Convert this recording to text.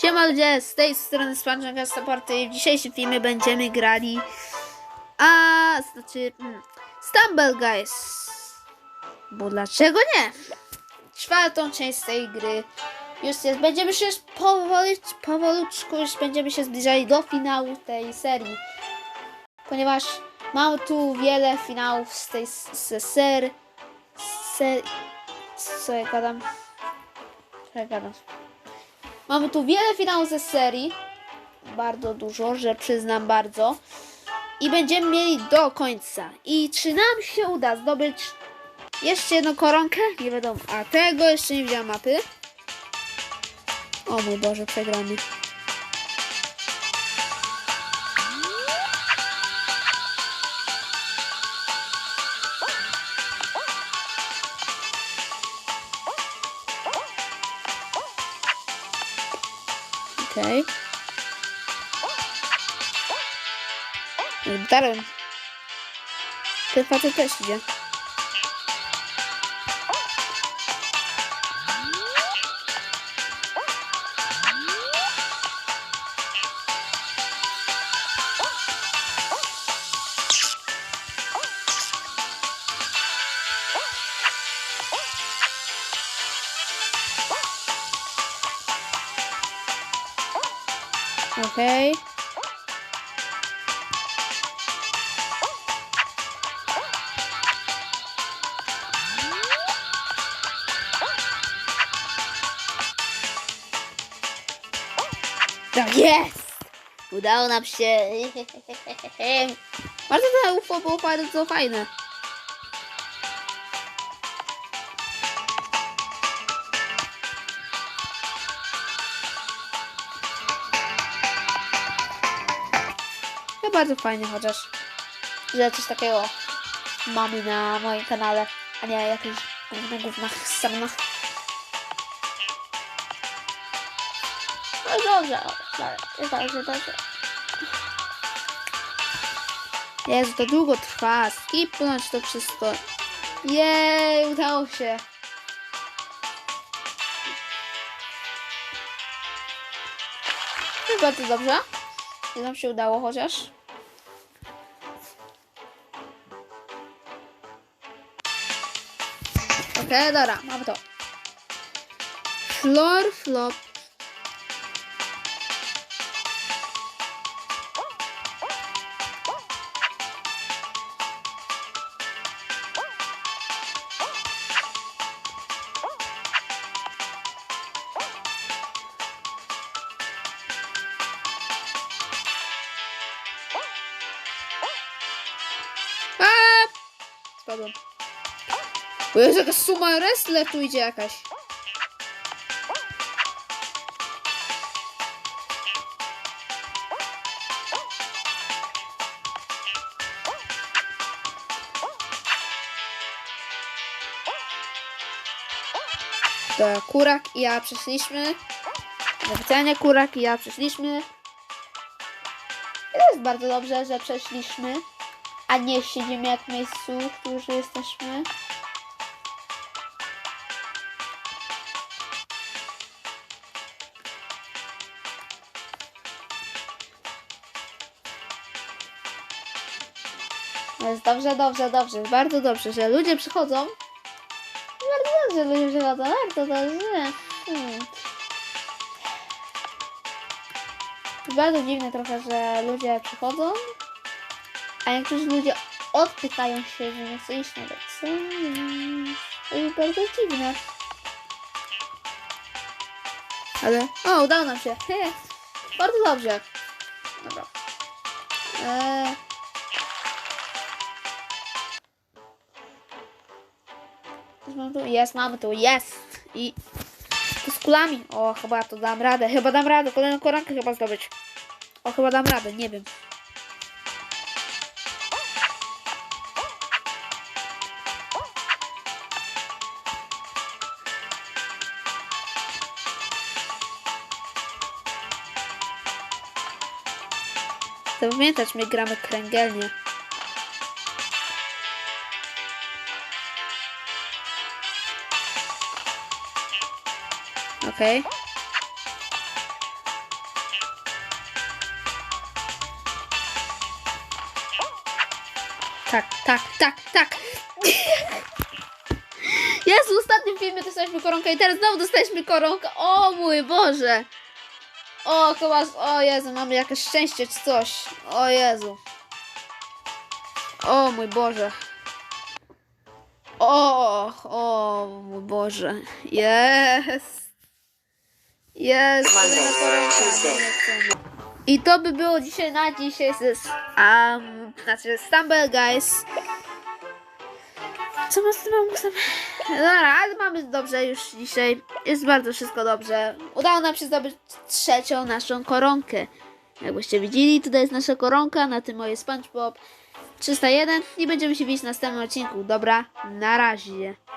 Siema ludzie, z tej strony Spanczanka Supporty. W dzisiejszym filmie będziemy grali a znaczy mm, Stumble Guys. Bo dlaczego nie? Czwartą część tej gry. Już jest, będziemy się powoli, powolutku już będziemy się zbliżali do finału tej serii. Ponieważ mam tu wiele finałów z tej z ser, ser, co ja gadam? Co ja gadam? Mamy tu wiele finałów ze serii. Bardzo dużo, że przyznam bardzo. I będziemy mieli do końca. I czy nam się uda zdobyć jeszcze jedną koronkę? Nie wiadomo. A tego jeszcze nie widziałam mapy. O mój Boże, przegramy. Okej. Okay. Darem. Ten facet też idzie. Okej. Tak jest! Udało nam się. Bardzo to UFO było bardzo fajne. No bardzo fajnie chociaż, że coś takiego mamy na moim kanale, a nie jakieś gówne gówna sama. No dobrze, dobrze, dobrze. Jezu, to długo trwa, skipnąć to wszystko. Jej, udało się. No bardzo dobrze. Nie nam się udało chociaż. Okej, dobra, mam to. Floor, flop. Spadłem. O Jezu, jaka suma wrestler tu idzie jakaś. To Kurak i ja przeszliśmy. Oficjalnie Kurak i ja przeszliśmy. I to jest bardzo dobrze, że przeszliśmy a nie siedzimy jak w miejscu, w którym jesteśmy. Jest dobrze, dobrze, dobrze, bardzo dobrze, że ludzie przychodzą. Bardzo dobrze, ludzie przychodzą, bardzo dobrze. Hmm. Bardzo dziwne trochę, że ludzie przychodzą, a niektórzy ludzie odpychają się, że nie chcą iść na lekcję. To jest bardzo dziwne. Ale... O, udało nam się. Bardzo dobrze. Dobra. Eee... mam tu? Jest, mamy tu, jest! I... Z kulami. O, chyba to dam radę. Chyba dam radę. Kolejną koronkę chyba zdobyć. O, chyba dam radę, nie wiem. To pamiętać, my gramy kręgielnie. Okej. Okay. Tak, tak, tak, tak. Jest w ostatnim filmie dostaliśmy koronkę i teraz znowu dostaliśmy koronkę. O mój Boże. O, chyba, o Jezu, mamy jakieś szczęście czy coś. O Jezu. O mój Boże. O, o mój Boże. Jest. Jest. I to by było dzisiaj na dzisiaj z um, znaczy Stumble Guys. Co my z tym musem? Dobra, ale mamy dobrze już dzisiaj. Jest bardzo wszystko dobrze. Udało nam się zdobyć trzecią naszą koronkę. Jakbyście widzieli, tutaj jest nasza koronka, na tym moje SpongeBob 301 i będziemy się widzieć w następnym odcinku. Dobra, na razie.